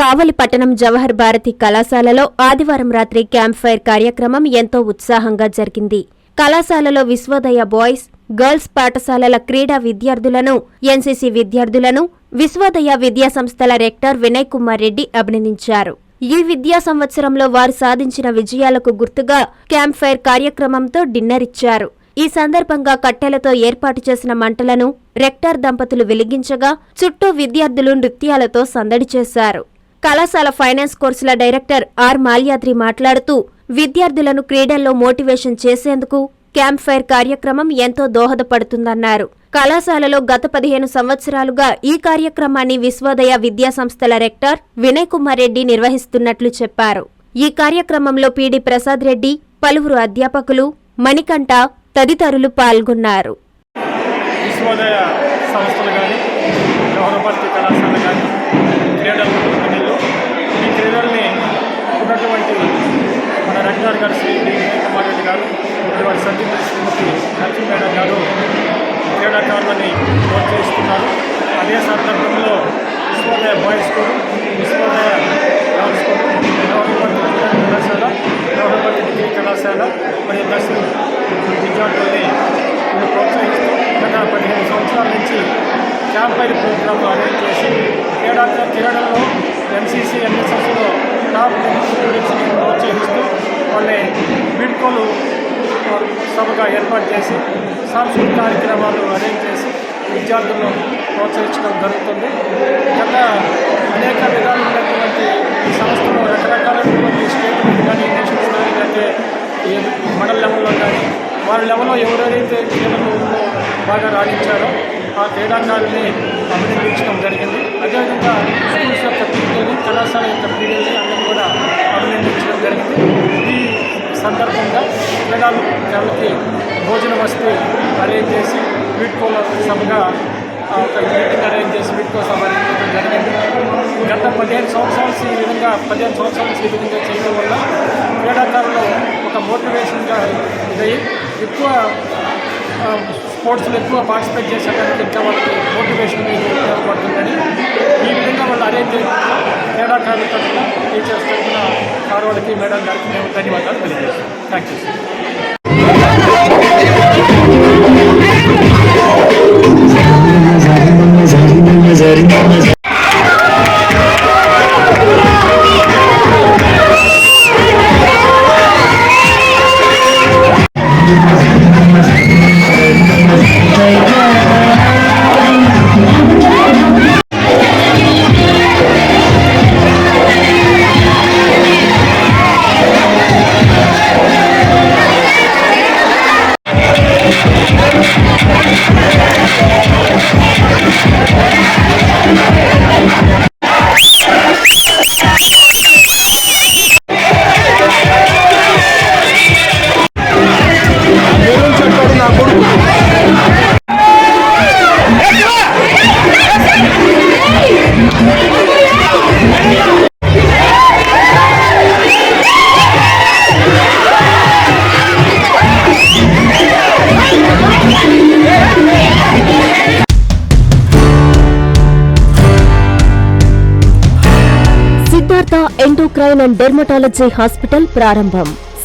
కావలి పట్టణం జవహర్ భారతి కళాశాలలో ఆదివారం రాత్రి క్యాంప్ ఫైర్ కార్యక్రమం ఎంతో ఉత్సాహంగా జరిగింది. కళాశాలలో విశ్వోదయ బాయ్స్ గర్ల్స్ పాఠశాలల క్రీడా విద్యార్థులను ఎన్సీసీ విద్యార్థులను విశ్వోదయ విద్యా సంస్థల రెక్టర్ వినయ్ కుమార్ రెడ్డి అభినందించారు. ఈ విద్యా సంవత్సరంలో వారు సాధించిన విజయాలకు గుర్తుగా క్యాంప్ ఫైర్ కార్యక్రమంతో డిన్నర్ ఇచ్చారు. ఈ సందర్భంగా కట్టెలతో ఏర్పాటు చేసిన మంటలను రెక్టర్ దంపతులు వెలిగించగా చుట్టూ విద్యార్థులు నృత్యాలతో సందడి చేశారు. కళాశాల ఫైనాన్స్ కోర్సుల డైరెక్టర్ ఆర్ మాల్యాద్రి మాట్లాడుతూ విద్యార్థులను క్రీడల్లో మోటివేషన్ చేసేందుకు క్యాంప్ ఫైర్ కార్యక్రమం ఎంతో దోహదపడుతుందన్నారు. కళాశాలలో గత పదిహేను సంవత్సరాలుగా ఈ కార్యక్రమాన్ని విశ్వోదయ విద్యా సంస్థల రెక్టర్ వినయ్ కుమార్ రెడ్డి నిర్వహిస్తున్నట్లు చెప్పారు. ఈ కార్యక్రమంలో పీడి ప్రసాద్ రెడ్డి పలువురు అధ్యాపకులు మణికంఠ తదితరులు పాల్గొన్నారు విశ్వోదయ సంస్థలు కానీ గౌరవభర్తి కళాశాల కానీ క్రీడల కంపెనీలు ఈ క్రీడల్ని ఉన్నటువంటి మన రెగ్యులర్ గారు శ్రీ డి. కుమార్ రెడ్డి గారు ఇటువంటి సత్యమతి శ్రీమతి లక్ష్మీ మేడం గారు క్రీడాకారులని ప్రోత్సహిస్తున్నారు అదే సందర్భంలో Vishwodaya boys school Vishwodaya girls school కళాశాల గౌరవభర్తి డిగ్రీ కళాశాల మరియు దర్శనం విద్యార్థులని ప్రోత్సహిస్తూ గత పదిహేను సంవత్సరాల నుంచి క్యాంప్ ఫైర్ ప్రోగ్రామ్ అరేంజ్ చేసి క్రీడా క్రీడల్లో ఎన్సీసీ ఎన్ఎస్ఎస్లో టాప్ స్టూడెంట్స్ని ప్రోత్సహిస్తూ వాళ్ళని వీడ్కోలు సభగా ఏర్పాటు చేసి సాంస్కృతిక కార్యక్రమాలు అరేంజ్ చేసి విద్యార్థులను ప్రోత్సహించడం జరుగుతుంది. గత అనేక విధాలున్నటువంటి ఈ సంస్థలో రకరకాలైనటువంటి స్టేట్ కానీ నేషనల్ స్థాయి అంటే మండల లెవెల్లో కానీ వారి లెవెల్లో ఎవరెవరైతే క్రీడలు బాగా రాణించారో ఆ క్రీడాకారుల్ని అభినందించడం జరిగింది. అదేవిధంగా స్కూల్స్ యొక్క పీరియడ్ని కళాశాల యొక్క పీరియడ్ని అందరూ కూడా అభినందించడం జరిగింది. ఈ సందర్భంగా క్రీడలు క్రీడాకారులకి భోజన వసతి అరేంజ్ చేసి వీడ్కోల సభగా ఒక మీటింగ్ అరేంజ్ చేసి వీడ్కో సభ జరిగింది. గత పదిహేను సంవత్సరాల నుంచి ఈ విధంగా పదిహేను సంవత్సరాల నుంచి ఈ విధంగా చేయడం వల్ల క్రీడాకారులు ఒక మోటివేషన్గా ఇదయ్యి ఎక్కువ స్పోర్ట్స్లో ఎక్కువ పార్టిసిపేట్ చేసేటానికి ఇంకా వాళ్ళకి మోటివేషన్ ఉపయోగపడుతుందని ఈ విధంగా వాళ్ళు అరేంజ్ చేయడం క్రీడాకారుల తరఫున టీచర్స్ తరఫున కారు వాళ్ళకి మేడం గారికి మేము ధన్యవాదాలు తెలియజేస్తాం thank you endocrine and dermatology hospital ప్రారంభం.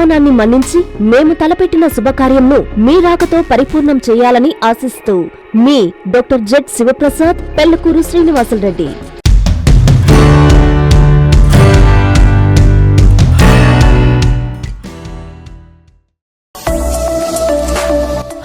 ఆహ్వానాన్ని మన్నించి మేము తలపెట్టిన శుభకార్యంను మీ రాకతో పరిపూర్ణం చేయాలని ఆశిస్తూ మీ డాక్టర్ జెడ్ శివప్రసాద్ పెళ్ళకూరు శ్రీనివాసులరెడ్డి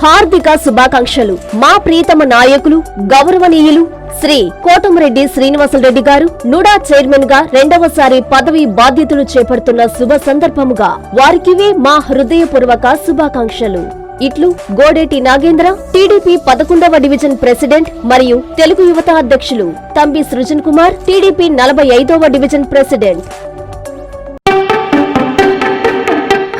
హార్దిక శుభాకాంక్షలు. మా ప్రియతమ నాయకులు గౌరవనీయులు శ్రీ కోటమిరెడ్డి శ్రీనివాసరెడ్డి గారు నుడా చైర్మన్గా రెండవసారి పదవి బాధ్యతలు చేపడుతున్న శుభ సందర్భముగా వారికివే మా హృదయపూర్వక శుభాకాంక్షలు. ఇట్లు గోడేటి నాగేంద్ర టీడీపీ పదకొండవ డివిజన్ ప్రెసిడెంట్ మరియు తెలుగు యువత అధ్యక్షులు. తంబి సృజన్ కుమార్ టీడీపీ నలభై ఐదవ డివిజన్ ప్రెసిడెంట్.